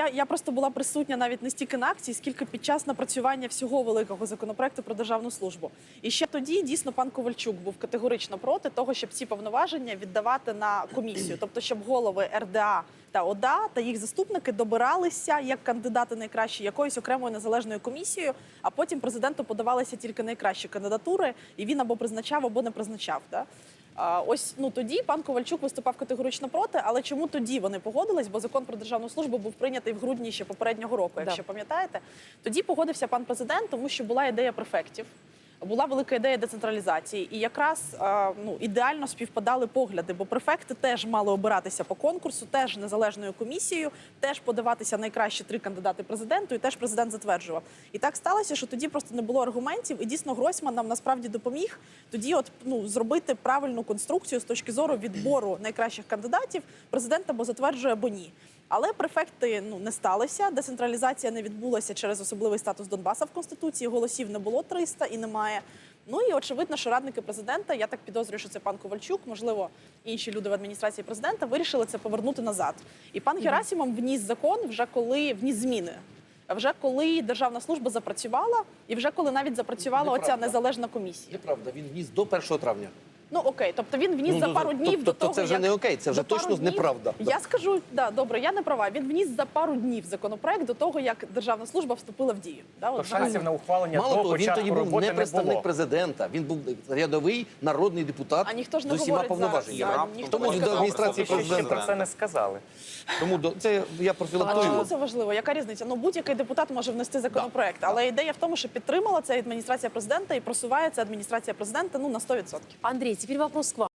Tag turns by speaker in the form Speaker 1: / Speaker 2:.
Speaker 1: я, я просто була присутня навіть не стільки на акції, скільки під час напрацювання всього великого законопроекту про державну службу. І ще тоді дійсно пан Ковальчук був категорично проти того, щоб ці повноваження віддавати на комісію, тобто щоб голови РДА та ОДА та їх заступники добиралися як кандидати найкращі якоюсь окремою незалежною комісією, а потім президенту подавалися тільки найкращі кандидатури, і він або призначав, або не призначав. Да? Ось ну тоді пан Ковальчук виступав категорично проти. Але чому тоді вони погодились? Бо закон про державну службу був прийнятий в грудні ще попереднього року, якщо пам'ятаєте. Тоді погодився пан президент, тому що була ідея префектів. Була велика ідея децентралізації, і якраз ну ідеально співпадали погляди, бо префекти теж мали обиратися по конкурсу, теж незалежною комісією, теж подаватися найкращі три кандидати президенту, і теж президент затверджував. І так сталося, що тоді просто не було аргументів, і дійсно Гройсман нам насправді допоміг тоді, от ну зробити правильну конструкцію з точки зору відбору найкращих кандидатів. Президент або затверджує, або ні. Але префекти ну не сталися. Децентралізація не відбулася через особливий статус Донбаса в конституції. Голосів не було 300 і немає. Ну і очевидно, що радники президента, я так підозрюю, що це пан Ковальчук, можливо, інші люди в адміністрації президента вирішили це повернути назад. І пан Герасімов вніс закон вже коли вніс зміни. Вже коли державна служба запрацювала, і вже коли навіть запрацювала оця незалежна комісія.
Speaker 2: Неправда, він вніс до 1 травня.
Speaker 1: Ну окей, тобто він вніс
Speaker 2: Ну,
Speaker 1: за пару
Speaker 2: тобто-
Speaker 1: днів до
Speaker 2: тобто
Speaker 1: того.
Speaker 2: це вже
Speaker 1: як-
Speaker 2: не окей, це вже точно
Speaker 1: днів-
Speaker 2: неправда.
Speaker 1: Я скажу, да, добре, я не права. Він вніс за пару днів законопроект до того, як державна служба вступила в дію. Да,
Speaker 3: То
Speaker 1: от
Speaker 3: шансів на ухвалення
Speaker 2: Мало того, він тоді був не
Speaker 3: не
Speaker 2: представник
Speaker 3: було.
Speaker 2: президента. Він був рядовий народний депутат
Speaker 1: А ніхто ж не
Speaker 2: з усіма повноваженнями.
Speaker 1: ніхто
Speaker 2: Тому
Speaker 1: не
Speaker 2: до адміністрації
Speaker 3: Ще, ще про це не сказали.
Speaker 2: Тому до це я
Speaker 1: А чому це важливо? Яка різниця? Ну будь-який депутат може внести законопроект, але ідея в тому, що підтримала це адміністрація президента і просуває це адміністрація президента ну на 100%.
Speaker 4: Андрей, теперь вопрос к вам.